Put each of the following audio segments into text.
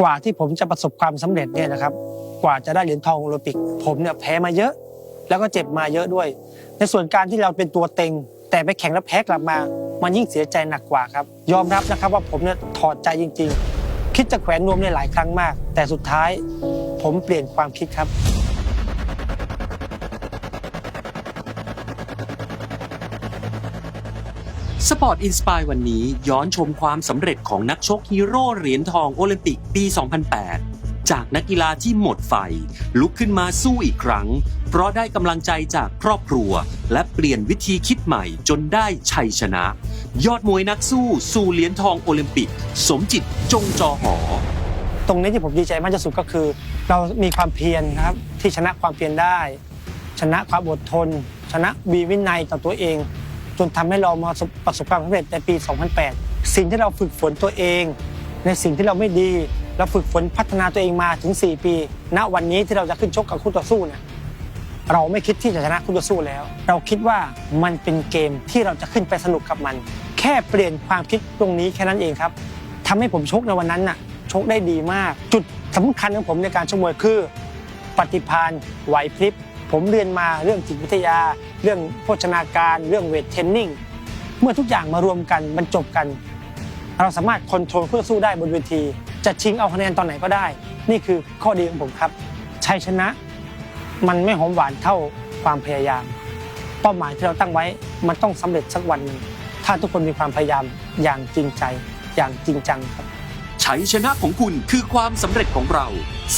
กว่าที่ผมจะประสบความสำเร็จเนี่ยนะครับ กว่าจะได้เหรียญทองโอลิมปิก ผมเนี่ยแพ้มาเยอะ แล้วก็เจ็บมาเยอะด้วย ในส่วนการที่เราเป็นตัวเต็ง แต่ไปแข่งแล้วแพ้กลับมา มันยิ่งเสียใจหนักกว่าครับ ยอมรับนะครับว่าผมเนี่ยถอดใจจริง ๆ คิดจะแขวนนวมเนี่ยหลายครั้งมาก แต่สุดท้าย ผมเปลี่ยนความคิดครับ สปอร์ตอินสปายวันนี้ย้อนชมความสำเร็จของนักชกฮีโร่เหรียญทองโอลิมปิกปี 2008 จากนักกีฬาที่หมดไฟ ลุกขึ้นมาสู้อีกครั้ง เพราะได้กำลังใจจากครอบครัว และเปลี่ยนวิธีคิดใหม่จนได้ชัยชนะ ยอดมวยนักสู้สู่เหรียญทองโอลิมปิก สมจิตจงจอหอ ตรงนี้ที่ผมดีใจมากที่สุดก็คือ เรามีความเพียรนะครับที่ชนะความเพียรได้ ชนะความอดทน ชนะมีวินัยต่อตัวเอง จนทำให้เรามาประสบความสำเร็จในปี 2008 สิ่งที่เราฝึกฝนตัวเอง ในสิ่งที่เราไม่ดี เราฝึกฝนพัฒนาตัวเองมาถึง 4 ปี ณวันนี้ที่เราจะขึ้นชกกับคู่ต่อสู้เนี่ยเราไม่คิดที่จะชนะคู่ต่อสู้แล้ว เราคิดว่ามันเป็นเกมที่เราจะขึ้นไปสนุกกับมัน แค่เปลี่ยนความคิดตรงนี้แค่นั้นเองครับทำให้ผมชกในวันนั้นน่ะชกได้ดีมาก จุดสำคัญของผมในการชกมวยคือ ปฏิภาณไหวพริบผมเรียนมาเรื่องจิตวิทยา เรื่องโภชนาการ เรื่องเวทเทรนนิ่งเมื่อทุกอย่างมารวมกันบรรจบกัน เราสามารถคอนโทรลคู่ต่อสู้ได้บนเวที จะชิงเอาคะแนนตอนไหนก็ได้ นี่คือข้อดีของผมครับชัยชนะ มันไม่หอมหวานเท่าความพยายาม เป้าหมายที่เราตั้งไว้มันต้องสำเร็จสักวันหนึ่งถ้าทุกคนมีความพยายามอย่างจริงใจอย่างจริงจังครับชัยชนะของคุณคือความสำเร็จของเรา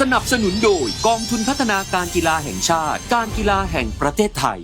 สนับสนุนโดยกองทุนพัฒนาการกีฬาแห่งชาติ การกีฬาแห่งประเทศไทย